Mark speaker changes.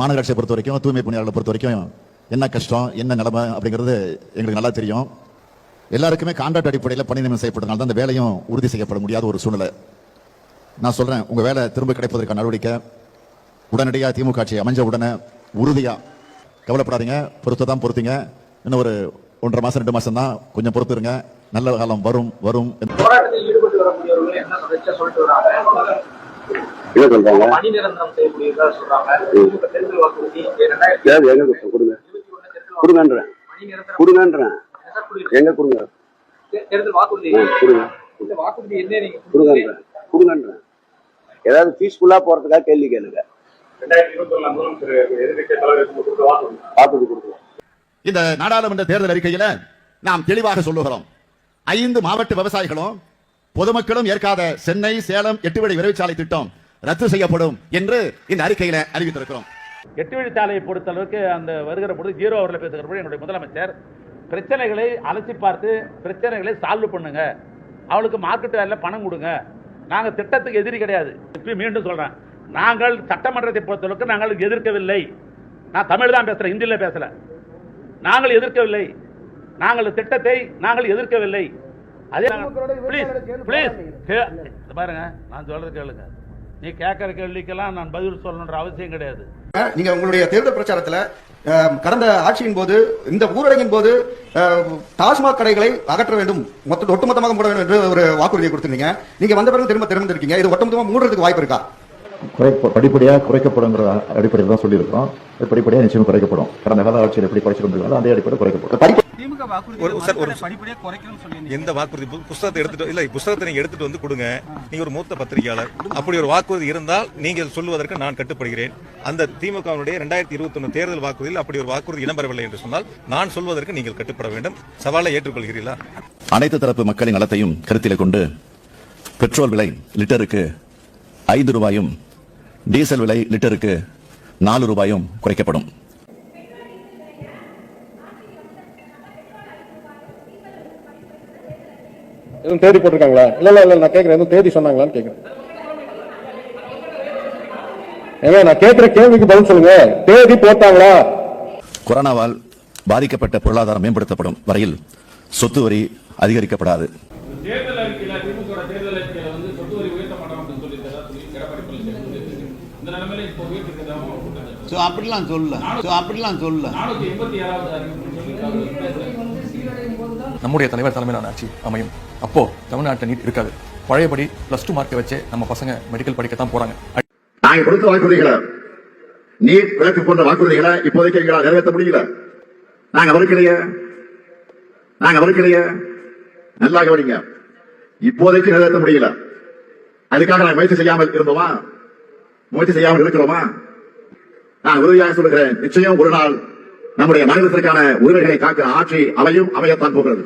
Speaker 1: மாநகராட்சியை பொறுத்த வரைக்கும் தூய்மை பணியாளர்களை பொறுத்த வரைக்கும் என்ன கஷ்டம் என்ன நிலைமை அப்படிங்கிறது எங்களுக்கு நல்லா தெரியும். எல்லாருக்குமே கான்ட்ராக்ட் அடிப்படையில் பணி நியமனம் செய்யப்பட்டதுனால தான் அந்த வேலையும் உறுதி செய்யப்பட முடியாத ஒரு சூழ்நிலை. நான் சொல்கிறேன் உங்கள் வேலை திரும்ப கிடைப்பதற்கான நடவடிக்கை. உடனடியாக திமுக ஆட்சி அமைஞ்ச உடனே உறுதியாக கவலைப்படாதீங்க பொறுத்து தான் பொறுத்தீங்க. இன்னும் ஒரு ஒன்றரை மாதம் ரெண்டு மாதம் தான் கொஞ்சம் பொறுத்துருங்க நல்ல காலம் வரும் வரும்.
Speaker 2: என்ன
Speaker 3: சொல்றாங்க? எங்க கொடுங்க. கொடுங்கன்றேன் கொடுங்கன்றேன்? எங்க கொடுங்க? கொடுங்க? கொடுங்கன்றேன் கொடுங்கன்றேன் ஏதாவது பீஸ்ஃபுல்லா போறதுக்காக கேள்வி கேளுங்க.
Speaker 1: இந்த நாடாளுமன்ற தேர்தல் அறிக்கையில நாம் தெளிவாக சொல்லுகிறோம். ஐந்து மாவட்ட விவசாயிகளும் பொதுமக்களும் ஏற்காத சென்னை சேலம் எட்டு வழி விரைவுச்சாலை திட்டம் ரத்து செய்யப்படும் என்று இந்த அறிக்கையில அறிவித்திருக்கிறோம்.
Speaker 4: எட்டு வழிச்சாலையை பொறுத்தளவுக்கு அந்த வருகிற பொழுது ஜீரோ அவரில் பேசுகிற பொழுது என்னுடைய முதலமைச்சர் பிரச்சனைகளை அலசி பார்த்து பிரச்சனைகளை சால்வ் பண்ணுங்க. அவளுக்கு மார்க்கெட் வேலையில் பணம் கொடுங்க. நாங்கள் திட்டத்துக்கு எதிரி கிடையாது. இப்போ மீண்டும் சொல்கிறேன் நாங்கள் சட்டமன்றத்தை பொறுத்தளவுக்கு நாங்கள் எதிர்க்கவில்லை. நான் தமிழ் தான் பேசுகிறேன் ஹிந்தியில் பேசல. நாங்கள் எதிர்க்கவில்லை. நாங்கள் திட்டத்தை நாங்கள் எதிர்க்கவில்லை. அதே ப்ளீஸ் ப்ளீஸ் பாருங்க நான் சொல்றது கேளுங்க. நீ கேட்குற கேள்விக்கெல்லாம் நான் பதில் சொல்லணுன்ற அவசியம் கிடையாது.
Speaker 5: நீங்க உங்களுடைய தேர்தல் பிரச்சாரத்துல கடந்த ஆட்சியின் போது இந்த ஊரடங்கின் போது டாஸ்மாக் கடைகளை அகற்ற வேண்டும் மொத்த ஒட்டுமொத்தமாக மூட வேண்டும் என்று ஒரு வாக்குறுதியை கொடுத்திருந்தீங்க. நீங்க வந்த பிறகு திரும்ப திறந்திருக்கீங்க. இது ஒட்டுமொத்தமா மூடுறதுக்கு வாய்ப்பு இருக்கா?
Speaker 6: குறைப்ப படிப்படியாக குறைக்கப்படுங்கிற அடிப்படையில் தான் சொல்லியிருக்கிறோம். படிப்படியாக நிச்சயம் குறைக்கப்படும். கடந்த கால ஆட்சியில் எப்படி குறைச்சு கொண்டிருக்காங்களோ அதே அடிப்படையில் குறைக்கப்படும்.
Speaker 7: திமுக வாக்குறுதி குறைக்கணும்னு
Speaker 8: எந்த வாக்குறுதி பு- புஸ்தகத்தை எடுத்துட்டு இல்ல புஸ்தகத்தை நீங்க எடுத்துட்டு வந்து கொடுங்க. நீங்க ஒரு மூத்த பத்திரிகையாளர். அப்படி ஒரு வாக்குறுதி இருந்தால் நீங்கள் சொல்வதற்கு நான் கட்டுப்படுகிறேன். அந்த திமுகவினுடைய ரெண்டாயிரத்தி இருபத்தி ஒன்று தேர்தல் வாக்குறுதியில் அப்படி ஒரு வாக்குறுதி இடம்பெறவில்லை என்று சொன்னால் நான் சொல்வதற்கு நீங்கள் கட்டுப்பட வேண்டும். சவாலை ஏற்றுக்கொள்கிறீர்களா?
Speaker 1: அனைத்து தரப்பு மக்களின் நலத்தையும் கருத்தில் கொண்டு பெட்ரோல் விலை லிட்டருக்கு ஐந்து ரூபாயும் டீசல் விலை லிட்டருக்கு நாலு ரூபாயும் குறைக்கப்படும்.
Speaker 9: எதுவும் தேதி போட்டிருக்காங்களா? இல்ல இல்ல இல்ல நான் கேக்குறேன். எதுவும் தேதி சொன்னாங்களான்னு கேக்குறேன். ஏங்க நான் கேக்குற கேள்விக்கு பதில் சொல்லுங்க. தேதி போட்டாங்களா?
Speaker 1: கொரோனாவால் பாதிக்கப்பட்ட பொருளாதாரம் மேம்படுத்தப்படும் வரையில் சொத்து வரி அதிகரிக்கப்படாது.
Speaker 7: அப்படிலாம் சொல்லல. அப்படிலாம் சொல்லல.
Speaker 10: நம்முடைய தலைவர் தலைமையிலான ஆட்சி அமையும். அப்போ தமிழ்நாட்டில் நீட் இருக்காது. பழையபடி பிளஸ் டூ மார்க்கை வச்சு நம்ம பசங்க மெடிக்கல் படிக்கத்தான் போறாங்க.
Speaker 1: நாங்க கொடுத்த வாக்குறுதிகளை நீட் விளக்கு போன்ற வாக்குறுதிகளை இப்போதைக்கு எங்களால் நிறைவேற்ற முடியல. நாங்க மறுக்கலையே நாங்க மறுக்கலையே நல்லா கவனிங்க. இப்போதைக்கு நிறைவேற்ற முடியல. அதுக்காக நாங்க முயற்சி செய்யாமல் இருந்தோமா? முயற்சி செய்யாமல் இருக்கிறோமா? நான் உறுதியாக சொல்லுகிறேன். நிச்சயம் ஒரு நாள் நம்முடைய மாநிலத்திற்கான உரிமைகளை காக்க ஆட்சி அமையும் அமையத்தான் போகிறது.